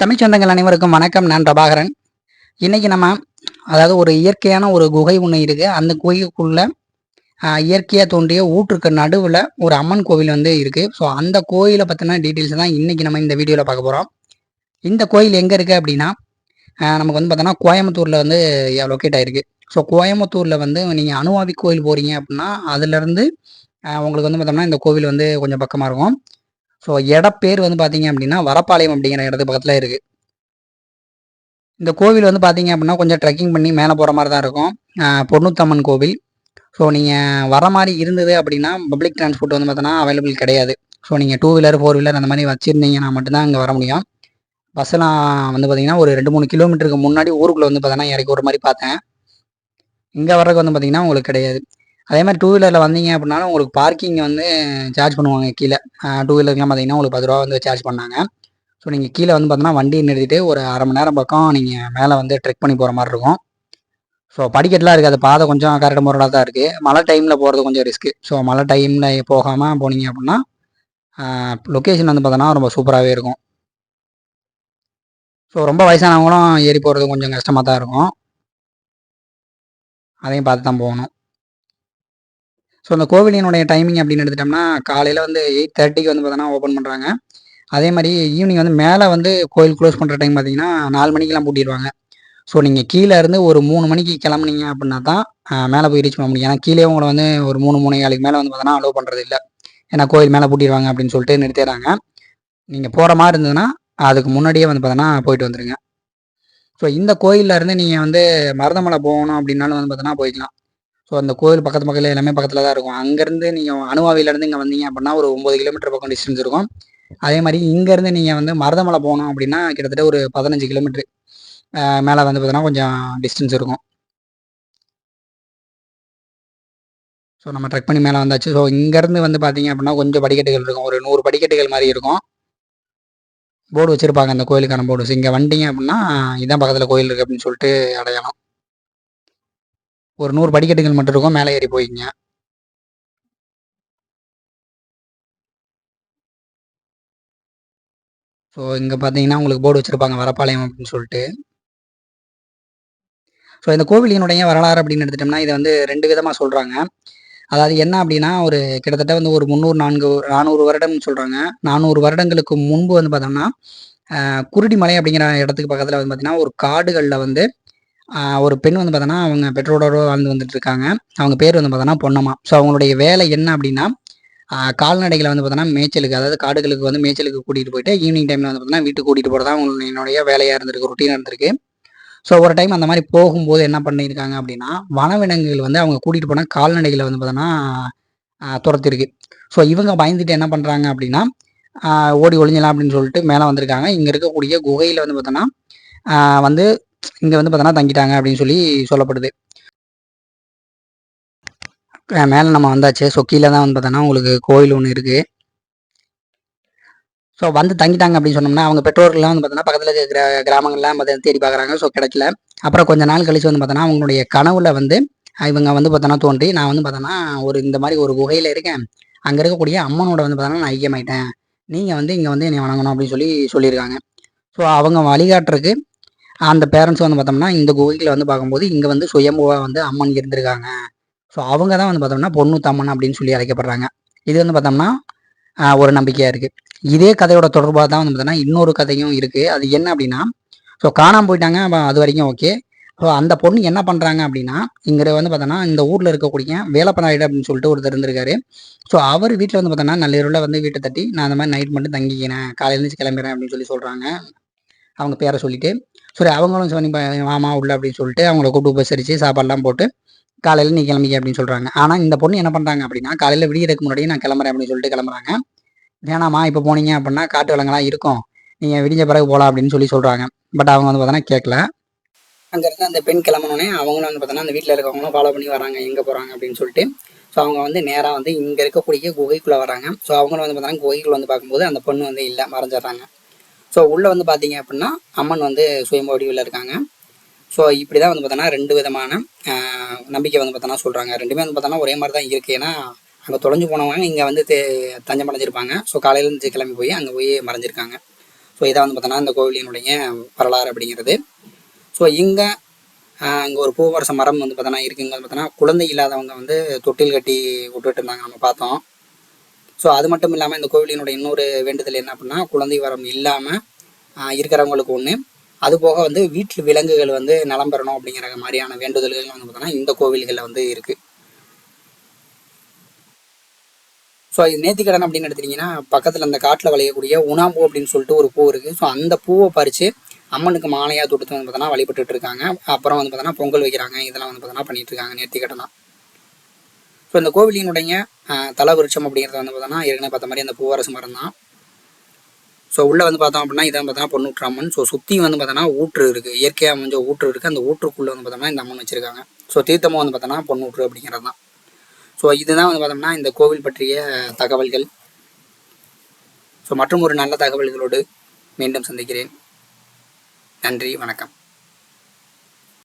தமிழ் சொந்தங்கள் அனைவருக்கும் வணக்கம். நான் பிரபாகரன். இன்னைக்கு நம்ம அதாவது ஒரு இயற்கையான ஒரு குகை ஒன்று இருக்கு. அந்த குகைக்குள்ள இயற்கையாக தோன்றிய ஊற்றுக்கு நடுவில் ஒரு அம்மன் கோவில் வந்து இருக்கு. ஸோ அந்த கோயிலை பற்றின டீட்டெயில்ஸ் தான் இன்னைக்கு நம்ம இந்த வீடியோவில் பார்க்க போகிறோம் இந்த கோயில் எங்கே இருக்கு அப்படின்னா நமக்கு வந்து பார்த்தோன்னா கோயம்புத்தூரில் வந்து லொக்கேட் ஆயிருக்கு. ஸோ கோயம்புத்தூரில் வந்து நீங்கள் அணுவாவி கோயில் போகிறீங்க அப்படின்னா அதுலேருந்து உங்களுக்கு வந்து பார்த்தோம்னா இந்த கோவில் வந்து கொஞ்சம் பக்கமாக இருக்கும். ஸோ இடப்பேர் வந்து பார்த்தீங்க அப்படின்னா வரப்பாளையம் அப்படிங்கிற இடத்து பக்கத்தில் இருக்குது இந்த கோவில் வந்து பார்த்தீங்க அப்படின்னா கொஞ்சம் ட்ரெக்கிங் பண்ணி மேலே போகிற மாதிரி தான் இருக்கும். பொன்னூத்தம்மன் பொன்னுத்தம்மன் கோவில். ஸோ நீங்கள் வர மாதிரி இருந்தது அப்படின்னா பப்ளிக் டிரான்ஸ்போர்ட் வந்து பார்த்தோன்னா அவைலபிள் கிடையாது. ஸோ நீங்கள் டூ வீலர் ஃபோர் வீலர் அந்த மாதிரி வச்சுருந்தீங்கன்னா மட்டும்தான் இங்கே வர முடியும். பஸ்ஸெல்லாம் வந்து பார்த்தீங்கன்னா ஒரு ரெண்டு மூணு கிலோமீட்டருக்கு முன்னாடி ஊருக்குள்ளே வந்து பார்த்தோன்னா இறக்கி ஒரு மாதிரி பார்த்தேன். இங்கே வர்றதுக்கு வந்து பார்த்தீங்கன்னா உங்களுக்கு கிடையாது. அதே மாதிரி டூ வீலரில் வந்தீங்க அப்படின்னாலும் உங்களுக்கு பார்க்கிங் வந்து சார்ஜ் பண்ணுவாங்க கீழே. டூ வீலருக்குலாம் பார்த்தீங்கன்னா உங்களுக்கு பத்து ரூபா வந்து சார்ஜ் பண்ணாங்க. ஸோ நீங்கள் கீழே வந்து பார்த்தோன்னா வண்டி நிறுத்திட்டு ஒரு அரை மணி நேரம் பக்கம் நீங்கள் மேலே வந்து ட்ரெக் பண்ணி போகிற மாதிரி இருக்கும். ஸோ படிக்கட்டெலாம் இருக்குது அது பாதை கொஞ்சம் கரெக்ட் முறையாக தான் இருக்குது மழை டைமில் போகிறது கொஞ்சம் ரிஸ்க்கு ஸோ மழை டைமில் போகாமல் போனீங்க அப்படின்னா லொக்கேஷன் வந்து பார்த்தோன்னா ரொம்ப சூப்பராகவே இருக்கும். ஸோ ரொம்ப வயசானவங்களும் ஏறி போகிறது கொஞ்சம் கஷ்டமாக தான் இருக்கும். அதையும் பார்த்து தான் போகணும். ஸோ அந்த கோவிலினுடைய டைமிங் அப்படின்னு எடுத்துட்டோம்னா காலையில் வந்து எயிட் தேர்ட்டிக்கு வந்து பார்த்தோன்னா ஓப்பன் பண்ணுறாங்க அதே மாதிரி ஈவினிங் வந்து மேலே வந்து கோயில் க்ளோஸ் பண்ணுற டைம் பார்த்தீங்கன்னா நாலு மணிக்கெல்லாம் பூட்டிடுவாங்க ஸோ நீங்கள் கீழே இருந்து ஒரு மூணு மணிக்கு கிளம்புனீங்க அப்படின்னா தான் மேலே போய் ரீச் பண்ண முடியும். ஏன்னா கீழே உங்களை வந்து ஒரு மூணு மூணு காலுக்கு மேலே வந்து பார்த்தோன்னா அலோவ் பண்ணுறது இல்லை. ஏன்னா கோயில் மேலே பூட்டிடுவாங்க அப்படின்னு சொல்லிட்டு நிறுத்திடுறாங்க. நீங்கள் போகிற மாதிரி இருந்ததுன்னா அதுக்கு முன்னாடியே வந்து பார்த்தோன்னா போயிட்டு வந்துடுங்க ஸோ இந்த கோயில்ல இருந்து நீங்கள் வந்து மருதமலை போகணும் அப்படின்னாலும் வந்து பார்த்தோன்னா போய்க்கலாம். ஸோ அந்த கோயில் பக்கத்து பக்கத்தில் எல்லாமே பக்கத்தில் தான் இருக்கும். அங்கேருந்து நீங்கள் அணுவாவிலேருந்து இங்கே வந்தீங்க அப்படின்னா ஒரு ஒம்பது கிலோமீட்டர் பக்கம் டிஸ்டன்ஸ் இருக்கும். அதே மாதிரி இங்கேருந்து நீங்கள் வந்து மருதமலை போகணும் அப்படின்னா கிட்டத்தட்ட ஒரு பதினஞ்சு கிலோமீட்டர் மேலே வந்து பார்த்தீங்கன்னா கொஞ்சம் டிஸ்டன்ஸ் இருக்கும். ஸோ நம்ம ட்ரெக் பண்ணி மேலே வந்தாச்சு. ஸோ இங்கேருந்து வந்து பார்த்தீங்க அப்படின்னா கொஞ்சம் படிக்கட்டுகள் இருக்கும். ஒரு நூறு படிக்கட்டுகள் மாதிரி இருக்கும். போர்டு வச்சுருப்பாங்க அந்த கோயிலுக்கான போர்டு ஸோ இங்கே வந்துட்டீங்க அப்படின்னா இதான் பக்கத்தில் கோயில் இருக்குது அப்படின்னு சொல்லிட்டு அடையாளம். ஒரு நூறு படிக்கட்டுகள் மட்டும் இருக்கும் மேலே ஏறி போய்க்குங்க ஸோ இங்கே பார்த்தீங்கன்னா உங்களுக்கு போர்டு வச்சுருப்பாங்க வரப்பாளையம் அப்படின்னு சொல்லிட்டு. ஸோ இந்த கோவிலினுடைய வரலாறு அப்படின்னு எடுத்துட்டோம்னா இதை வந்து ரெண்டு விதமாக சொல்கிறாங்க அதாவது என்ன அப்படின்னா ஒரு கிட்டத்தட்ட வந்து ஒரு முந்நூறு நான்கு நானூறு வருடம்னு சொல்கிறாங்க நானூறு வருடங்களுக்கு முன்பு வந்து பார்த்தோம்னா ஆஹ் குருடிமலை அப்படிங்கிற இடத்துக்கு பக்கத்தில் வந்து பார்த்தீங்கன்னா ஒரு காடுகளில் வந்து ஒரு பெண் வந்து பார்த்தோன்னா அவங்க பெற்றோரோட வாழ்ந்து வந்துட்டு இருக்காங்க அவங்க பேர் வந்து பார்த்தோன்னா பொன்னம்மா. ஸோ அவங்களுடைய வேலை என்ன அப்படின்னா கால்நடைகளை வந்து பார்த்தோன்னா மேய்ச்சலுக்கு அதாவது காடுகளுக்கு வந்து மேய்ச்சலுக்கு கூட்டிகிட்டு போயிட்டு ஈவினிங் டைமில் வந்து பார்த்தோன்னா வீட்டுக்கு கூட்டிகிட்டு போகிறதா அவங்களுடைய வேலையாக இருந்திருக்கு ருட்டீனாக இருந்திருக்கு. ஸோ ஒரு டைம் அந்த மாதிரி போகும்போது என்ன பண்ணியிருக்காங்க அப்படின்னா வனவிலங்குகள் வந்து அவங்க கூட்டிகிட்டு போனால் கால்நடைகளை வந்து பார்த்தோன்னா துரத்திருக்கு. ஸோ இவங்க பயந்துட்டு என்ன பண்ணுறாங்க அப்படின்னா ஓடி ஒளிஞ்சலாம் அப்படின்னு சொல்லிட்டு மேலே வந்திருக்காங்க. இங்கே இருக்கக்கூடிய குகையில் வந்து பார்த்தோன்னா வந்து இங்கே வந்து பார்த்தோன்னா தங்கிட்டாங்க அப்படின்னு சொல்லி சொல்லப்படுது. மேலே நம்ம வந்தாச்சு. ஸோ கீழே தான் வந்து பார்த்தோன்னா உங்களுக்கு கோயில் ஒன்று இருக்குது ஸோ வந்து தங்கிட்டாங்க அப்படின்னு சொன்னோம்னா அவங்க பெற்றோர்கள்லாம் வந்து பார்த்தோன்னா பக்கத்தில் இருக்கிற கிராமங்கள்லாம் பார்த்து தேடி பார்க்குறாங்க ஸோ கிடைக்கல. அப்புறம் கொஞ்ச நாள் கழிச்சு வந்து பார்த்தோன்னா அவங்களுடைய கனவுல வந்து இவங்க வந்து பார்த்தோன்னா தோன்றி நான் வந்து பார்த்தோன்னா ஒரு இந்த மாதிரி ஒரு குகையில் இருக்கேன். அங்கே இருக்கக்கூடிய அம்மனோட வந்து பார்த்தோன்னா நான் ஐக்கியமாயிட்டேன். நீங்கள் வந்து இங்கே வந்து என்னை வணங்கணும் அப்படின்னு சொல்லி சொல்லியிருக்காங்க. ஸோ அவங்க வழிகாட்டுறதுக்கு அந்த பேரண்ட்ஸ் வந்து பார்த்தோம்னா இந்த கோயிலில் வந்து பார்க்கும்போது இங்கே வந்து சுயம்புவாக வந்து அம்மன் இருந்திருக்காங்க. ஸோ அவங்க தான் வந்து பார்த்தோம்னா பொண்ணுத்தம்மன் அப்படின்னு சொல்லி அழைக்கப்படுறாங்க. இது வந்து பார்த்தோம்னா ஒரு நம்பிக்கையாக இருக்குது இதே கதையோட தொடர்பாக தான் வந்து பார்த்தோன்னா இன்னொரு கதையும் இருக்குது அது என்ன அப்படின்னா ஸோ காணாமல் போயிட்டாங்க அது வரைக்கும் ஓகே ஸோ அந்த பொண்ணு என்ன பண்ணுறாங்க அப்படின்னா இங்கே வந்து பார்த்தோன்னா இந்த ஊரில் இருக்கக்கூடிய வேலப்பநாயுடு அப்படின்னு சொல்லிட்டு ஒருத்தர் இருந்திருக்காரு. ஸோ அவர் வீட்டில் வந்து பார்த்தோன்னா நள்ளிரவில் வந்து வீட்டை தட்டி நான் அந்த மாதிரி நைட் மட்டும் தங்கிக்கிறேன். காலையிலேருந்து கிளம்புறேன் அப்படின்னு சொல்லி சொல்கிறாங்க அவங்க பேரை சொல்லிவிட்டு சரி அவங்களும் சரி மாமா உள்ள அப்படின்னு சொல்லிட்டு அவங்கள கூப்பிட்டு உபசரித்து சாப்பாடுலாம் போட்டு காலையில் நீ கிளம்பிக்க அப்படின்னு சொல்கிறாங்க ஆனால் இந்த பொண்ணு என்ன பண்ணுறாங்க அப்படின்னா காலையில் விடியறதுக்கு முன்னாடியே நான் கிளம்புறேன் அப்படின்னு சொல்லிட்டு கிளம்புறாங்க. வேணாமா இப்போ போனீங்க அப்படின்னா காட்டு விலங்கெல்லாம் இருக்கும். நீங்கள் விடிஞ்ச பிறகு போகலாம் அப்படின்னு சொல்லி சொல்கிறாங்க பட் அவங்க வந்து பார்த்தோன்னா கேட்கல அங்கேருந்து அந்த பெண் கிளம்புனோடனே அவங்களும் வந்து பார்த்தோன்னா அந்த வீட்டில் இருக்கவங்களும் ஃபாலோ பண்ணி வராங்க எங்கே போகிறாங்க அப்படின்னு சொல்லிட்டு. ஸோ அவங்க வந்து நேராக வந்து இங்கே இருக்கக்கூடிய குகைக்குள்ளே வராங்க. ஸோ அவங்களும் வந்து பார்த்தோன்னா குகைக்குள்ளே வந்து பார்க்கும்போது அந்த பொண்ணு வந்து இல்லை மறைஞ்சிடுறாங்க. ஸோ உள்ளே வந்து பார்த்தீங்க அப்படின்னா அம்மன் வந்து சுயம்ப வடிவில் இருக்காங்க. ஸோ இப்படி தான் வந்து பார்த்தோன்னா ரெண்டு விதமான நம்பிக்கை வந்து பார்த்தோன்னா சொல்கிறாங்க ரெண்டுமே வந்து பார்த்தோன்னா ஒரே மாதிரி தான் இருக்குது ஏன்னா அங்கே தொலைஞ்சு போனவங்க இங்கே வந்து தே தஞ்சம் அடைஞ்சிருப்பாங்க. ஸோ காலையிலேருந்து கிளம்பி போய் அங்கே போய் மறைஞ்சிருக்காங்க. ஸோ இதான் வந்து பார்த்தோன்னா இந்த கோவிலினுடைய வரலாறு அப்படிங்கிறது. ஸோ இங்கே இங்கே ஒரு பூவரச மரம் வந்து பார்த்தோன்னா இருக்குங்க வந்து பார்த்தோன்னா குழந்தை இல்லாதவங்க வந்து தொட்டில் கட்டி விட்டுட்டு இருந்தாங்க. நம்ம பார்த்தோம். ஸோ அது மட்டும் இல்லாமல் இந்த கோவிலினுடைய இன்னொரு வேண்டுதல் என்ன அப்படின்னா குழந்தை வரம் இல்லாமல் இருக்கிறவங்களுக்கு ஒன்று அது போக வந்து வீட்டில் விலங்குகள் வந்து நலம் பெறணும் அப்படிங்கிற மாதிரியான வேண்டுதல்கள் வந்து பார்த்தோன்னா இந்த கோவில்களில் வந்து இருக்குது ஸோ இது நேர்த்திக்கடன் அப்படின்னு எடுத்துட்டிங்கன்னா பக்கத்தில் அந்த காட்டில் விளையக்கூடிய உணாம்பூ அப்படின்னு சொல்லிட்டு ஒரு பூ இருக்குது ஸோ அந்த பூவை பறித்து அம்மனுக்கு மாலையாக தொடுத்து வந்து பார்த்தோன்னா வழிபட்டுட்டு இருக்காங்க. அப்புறம் வந்து பார்த்தோன்னா பொங்கல் வைக்கிறாங்க. இதெல்லாம் வந்து பார்த்தோன்னா பண்ணிட்டு இருக்காங்க நேர்த்திக்கடன் இப்போ இந்த கோவிலினுடைய தலவிருட்சம் அப்படிங்கிறது வந்து பார்த்தோன்னா ஏற்கனவே பார்த்த மாதிரி அந்த பூவரசு மரம் தான் ஸோ உள்ளே வந்து பார்த்தோம் அப்படின்னா இதான் பார்த்தோன்னா பொண்ணூற்றாமன் ஸோ சுற்றி வந்து பார்த்தோன்னா ஊற்று இருக்குது இயற்கையாக அமைஞ்ச ஊற்று இருக்குது அந்த ஊற்றுக்குள்ளே வந்து பார்த்தோம்னா இந்த அம்மன் வச்சுருக்காங்க. ஸோ தீர்த்தமும் வந்து பார்த்தோன்னா பொண்ணூற்று அப்படிங்கிறது தான் ஸோ இதுதான் வந்து பார்த்தோம்னா இந்த கோவில் பற்றிய தகவல்கள். ஸோ மற்றும் ஒரு நல்ல தகவல்களோடு மீண்டும் சந்திக்கிறேன். நன்றி வணக்கம்.